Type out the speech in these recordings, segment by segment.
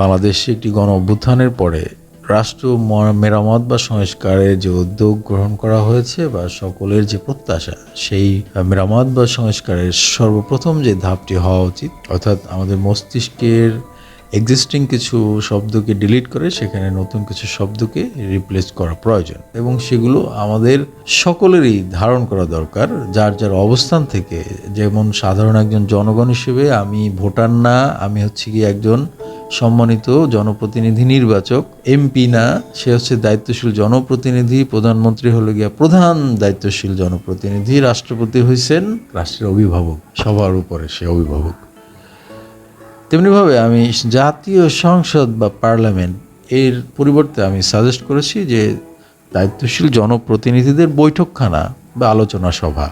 বাংলাদেশে একটি গণ অভ্যুত্থানের পরে রাষ্ট্র মেরামত বা সংস্কারের যে উদ্যোগ গ্রহণ করা হয়েছে বা সকলের যে প্রত্যাশা, সেই মেরামত বা সংস্কারের সর্বপ্রথম যে ধাপটি হওয়া উচিত, অর্থাৎ আমাদের মস্তিষ্কের এক্সিস্টিং কিছু শব্দকে ডিলিট করে সেখানে নতুন কিছু শব্দকে রিপ্লেস করা প্রয়োজন। এবং সেগুলো আমাদের সকলেরই ধারণ করা দরকার, যার যার অবস্থান থেকে। যেমন সাধারণ একজন জনগণ হিসেবে আমি ভোটার না, আমি হচ্ছে কি একজন সম্মানিত জনপ্রতিনিধি নির্বাচক এমপি না সে হচ্ছে দায়িত্বশীল জনপ্রতিনিধি প্রধানমন্ত্রী হলো গিয়া প্রধান দায়িত্বশীল জনপ্রতিনিধি রাষ্ট্রপতি হয়েছেন রাষ্ট্রের অভিভাবক। সবার উপরে সে অভিভাবক। তেমনিভাবে আমি জাতীয় সংসদ বা পার্লামেন্ট এর পরিবর্তে আমি সাজেস্ট করেছি যে দায়িত্বশীল জনপ্রতিনিধিদের বৈঠকখানা বা আলোচনা সভা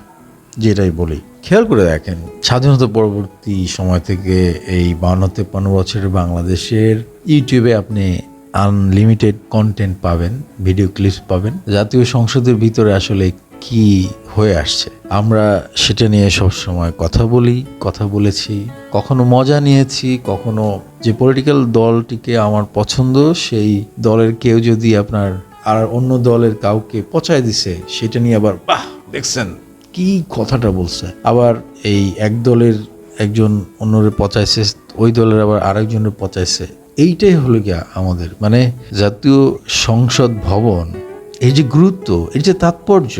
যেটাই বলি, খেয়াল করে দেখেন, স্বাধীনতা পরবর্তী সময় থেকে এই বান্ন তেপ্পান্ন বছরের বাংলাদেশের ইউটিউবে আপনি আনলিমিটেড কন্টেন্ট পাবেন ভিডিও ক্লিপস পাবেন। জাতীয় সংসদের ভিতরে আসলে কি হয়ে আসছে? আমরা সেটা নিয়ে সবসময় কথা বলি, কথা বলেছি, কখনো মজা নিয়েছি, কখনো যে পলিটিক্যাল দলটিকে আমার পছন্দ, সেই দলের কেউ যদি আপনার আর অন্য দলের কাউকে পচায় দিছে, সেটা নিয়ে আবার, বাহ, দেখছেন। কি কথাটা বলছে? আবার এই এক দলের একজন অন্যরে পচাইছে, ওই দলের আবার আরেকজনের পচাইছে। এইটাই হলো গিয়া আমাদের। মানে জাতীয় সংসদ ভবন, এই যে গুরুত্ব, এই যে তাৎপর্য,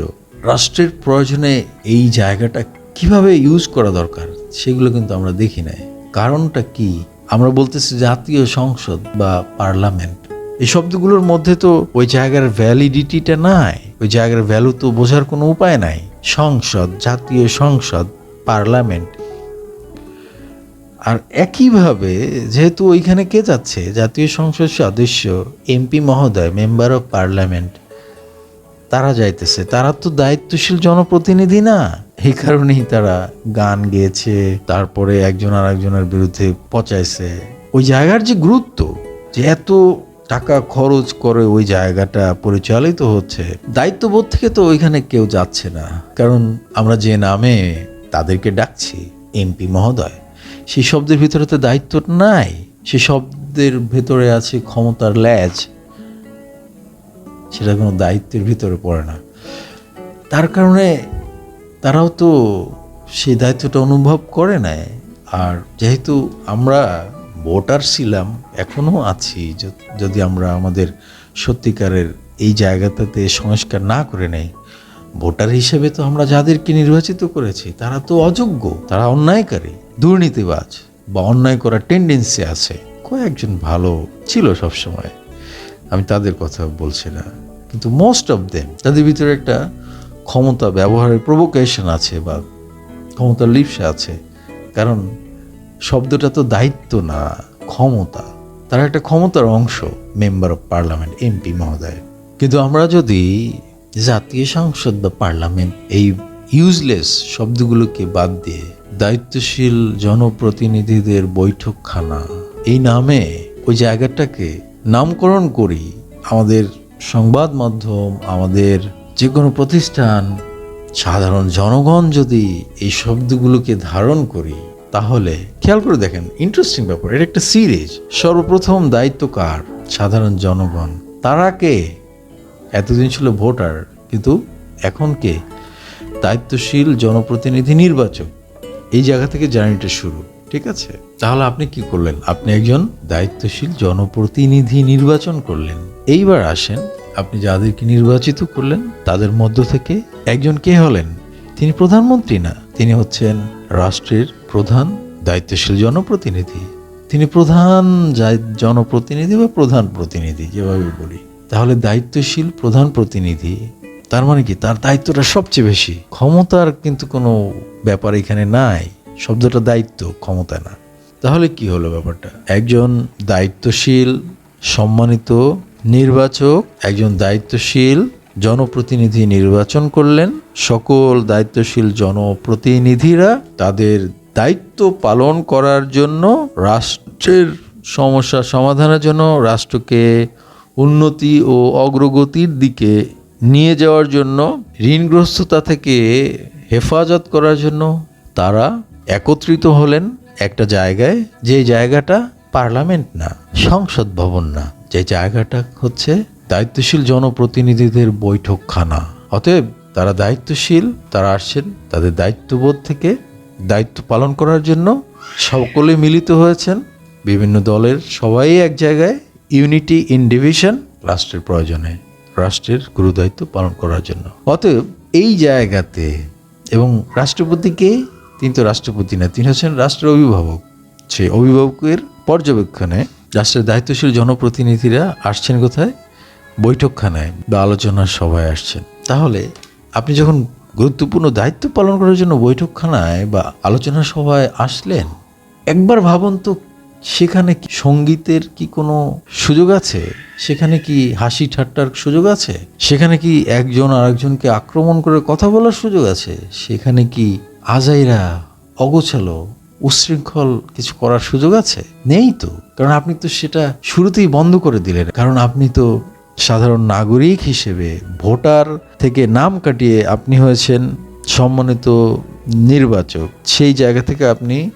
রাষ্ট্রের প্রয়োজনে এই জায়গাটা কীভাবে ইউজ করা দরকার, সেগুলো কিন্তু আমরা দেখি নাই। কারণটা কি? আমরা বলতেছি জাতীয় সংসদ বা পার্লামেন্ট। এই শব্দগুলোর মধ্যে তো ওই জায়গার ভ্যালিডিটিটা নাই, ওই জায়গার ভ্যালু তো বোঝার কোনো উপায় নাই। সংসদ, জাতীয় সংসদ, পার্লামেন্ট। আর একইভাবে যেহেতু ওইখানে কে যাচ্ছে? জাতীয় সংসদ সদস্য, এমপি মহোদয়, মেম্বার অফ পার্লামেন্ট। তারা যাইতেছে। তারা তো দায়িত্বশীল জনপ্রতিনিধি না। এই কারণেই তারা গান গেয়েছে, তারপরে একজন আর একজনের বিরুদ্ধে পচাইছে। ওই জায়গার যে গুরুত্ব, যে এত টাকা খরচ করে ওই জায়গাটা পরিচালিত হচ্ছে। দায়িত্ববোধ থেকে তো ওইখানে কেউ যাচ্ছে না। কারণ আমরা যে নামে তাদেরকে ডাকছি এমপি মহোদয়, সেই শব্দের ভিতরে তো দায়িত্ব নাই। সে শব্দের ভেতরে আছে ক্ষমতার ল্যাজ। সেটা কোনো দায়িত্বের ভিতরে পড়ে না। তার কারণে তারাও তো সেই দায়িত্বটা অনুভব করে নেয়। আর যেহেতু আমরা ভোটার ছিলাম, এখনও আছি। যদি আমরা আমাদের সত্যিকারের এই জায়গাটাতে সংস্কার না করে নেই, ভোটার হিসেবে তো আমরা যাদেরকে নির্বাচিত করেছি, তারা তো অযোগ্য, তারা অন্যায়কারী, দুর্নীতিবাজ বা অন্যায় করার টেন্ডেন্সি আছে। কয়েকজন ভালো ছিল সবসময়, আমি তাদের কথা বলছি না। কিন্তু মোস্ট অফ দেম তাদের ভিতরে একটা ক্ষমতা ব্যবহারের প্রভোকেশন আছে বা ক্ষমতার লিপসা আছে। কারণ শব্দটা তো দায়িত্ব না, ক্ষমতা। তারা একটা ক্ষমতার অংশ মেম্বার অফ পার্লামেন্ট, এমপি মহোদয়। কিন্তু আমরা যদি জাতীয় সংসদ বা পার্লামেন্ট এই ইউজলেস শব্দগুলোকে বাদ দিয়ে দায়িত্বশীল জনপ্রতিনিধিদের বৈঠকখানা, এই নামে ওই জায়গাটাকে নামকরণ করি, আমাদের সংবাদ মাধ্যম, আমাদের যে কোনো প্রতিষ্ঠান, সাধারণ জনগণ যদি এই শব্দগুলোকে ধারণ করি তাহলে খেয়াল করে দেখেন ইন্টারেস্টিং ব্যাপার এটা একটা সিরিজ সর্বপ্রথম দায়িত্ব কার? সাধারণ জনগণ। তারা কে? এতদিন ছিল ভোটার, কিন্তু এখন কে? দায়িত্বশীল জনপ্রতিনিধি নির্বাচক। এই জায়গা থেকে জার্নিটা শুরু, ঠিক আছে? তাহলে আপনি কি করলেন? আপনি একজন দায়িত্বশীল জনপ্রতিনিধি নির্বাচন করলেন। এইবার আসেন, আপনি যাদেরকে নির্বাচিত করলেন, তাদের মধ্য থেকে একজন কে হলেন? তিনি প্রধানমন্ত্রী না, তিনি হচ্ছেন রাষ্ট্রের প্রধান দায়িত্বশীল জনপ্রতিনিধি। তিনি প্রধান জনপ্রতিনিধি বা প্রধান প্রতিনিধি, যেভাবে বলি। তাহলে দায়িত্বশীল প্রধান প্রতিনিধি, তার মানে কি? তার দায়িত্বটা সবচেয়ে বেশি। ক্ষমতার কিন্তু কোনো ব্যাপার এখানে নাই। শব্দটা দায়িত্ব, ক্ষমতা না। তাহলে কি হলো ব্যাপারটা? একজন দায়িত্বশীল, সম্মানিত নির্বাচক, একজন দায়িত্বশীল জনপ্রতিনিধি নির্বাচন করলেন। সকল দায়িত্বশীল জনপ্রতিনিধিরা তাদের দায়িত্ব পালন করার জন্য রাষ্ট্রের সমস্যা সমাধানের জন্য রাষ্ট্রকে উন্নতি ও অগ্রগতির দিকে নিয়ে যাওয়ার জন্য, ঋণগ্রস্ততা থেকে হেফাজত করার জন্য তারা একত্রিত হলেন একটা জায়গায়, যে জায়গাটা পার্লামেন্ট না, সংসদ ভবন না, যে জায়গাটা হচ্ছে দায়িত্বশীল জনপ্রতিনিধিদের বৈঠকখানা। অতএব তারা দায়িত্বশীল, তারা আসছেন তাদের দায়িত্ববোধ থেকে দায়িত্ব পালন করার জন্য সকলে মিলিত হয়েছেন। বিভিন্ন দলের সবাই এক জায়গায়, ইউনিটি ইন ডিভিশন রাষ্ট্রের প্রয়োজনে, রাষ্ট্রের গুরুদায়িত্ব পালন করার জন্য। অতএব এই জায়গাতে এবং রাষ্ট্রপতিকে, তিনি তো রাষ্ট্রপতি না, তিনি হচ্ছেন রাষ্ট্রের অভিভাবক। সেই অভিভাবকের পর্যবেক্ষণে রাষ্ট্রের দায়িত্বশীল জনপ্রতিনিধিরা আসছেন কোথায়? বৈঠকখানায় বা আলোচনার সভায় আসছেন। তাহলে আপনি যখন গুরুত্বপূর্ণ দায়িত্ব পালন করার জন্য বৈঠকখানায় বা আলোচনা সভায় আসলেন, একবার ভাবুন তো সেখানে সঙ্গীতের কি কোনো সুযোগ আছে? সেখানে কি হাসি ঠাট্টার সুযোগ আছে? সেখানে কি একজন আরেকজনকে আক্রমণ করে কথা বলার সুযোগ আছে? সেখানে কি আজাইরা, অগোছালো উচ্ছৃঙ্খল কিছু করার সুযোগ আছে? নেই তো। কারণ আপনি তো সেটা শুরুতেই বন্ধ করে দিলেন। কারণ আপনি তো সাধারণ নাগরিক হিসেবে ভোটার থেকে নাম কাটিয়ে আপনি হয়েছেন সম্মানিত নির্বাচক। সেই জায়গা থেকে আপনি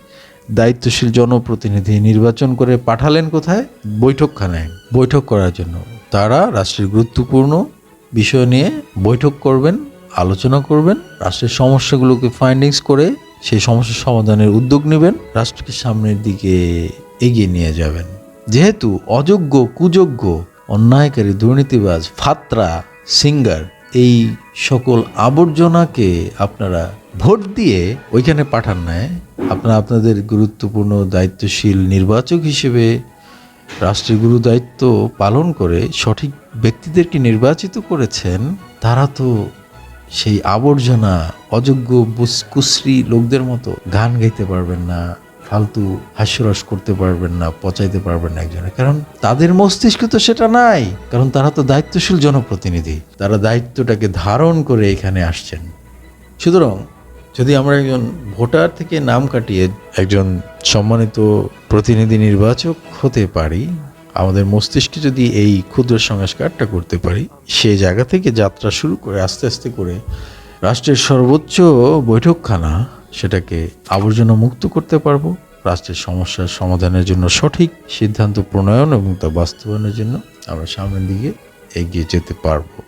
দায়িত্বশীল জনপ্রতিনিধি নির্বাচন করে পাঠালেন কোথায়? বৈঠকখানায়। বৈঠক করার জন্য। তারা রাষ্ট্রের গুরুত্বপূর্ণ বিষয় নিয়ে বৈঠক করবেন, আলোচনা করবেন, রাষ্ট্রের সমস্যাগুলোকে ফাইন্ডিংস করে সেই সমস্যা সমাধানের উদ্যোগ নেবেন, রাষ্ট্রকে সামনের দিকে এগিয়ে নিয়ে যাবেন। যেহেতু অযোগ্য, কুযোগ্য অন্যায়কারী দুর্নীতিবাজ ফাত্রা সিঙ্গার এই সকল আবর্জনাকে আপনারা ভোট দিয়ে ওইখানে পাঠান নাই। আপনারা আপনাদের গুরুত্বপূর্ণ দায়িত্বশীল নির্বাচক হিসেবে রাষ্ট্রের গুরু দায়িত্ব পালন করে সঠিক ব্যক্তিদেরকে নির্বাচিত করেছেন, তারা তো সেই আবর্জনা অযোগ্য কুশ্রী লোকদের মতো গান গাইতে পারবেন না। ফালতু হাস্যরস করতে পারবেন না, পচাইতে পারবেন না একজনে কারণ তাদের মস্তিষ্কে তো সেটা নাই। কারণ তারা তো দায়িত্বশীল জনপ্রতিনিধি। তারা দায়িত্বটাকে ধারণ করে এখানে আসছেন। সুতরাং যদি আমরা একজন ভোটার থেকে নাম কাটিয়ে একজন সম্মানিত প্রতিনিধি নির্বাচক হতে পারি, আমাদের মস্তিষ্কে যদি এই ক্ষুদ্র সংস্কারটা করতে পারি সেই জায়গা থেকে যাত্রা শুরু করে, আস্তে আস্তে করে রাষ্ট্রের সর্বোচ্চ বৈঠকখানা সেটাকে আবর্জনা মুক্ত করতে পারব, রাষ্ট্রের সমস্যার সমাধানের জন্য সঠিক সিদ্ধান্ত প্রণয়ন এবং তা বাস্তবায়নের জন্য আমরা সামনের দিকে এগিয়ে যেতে পারব।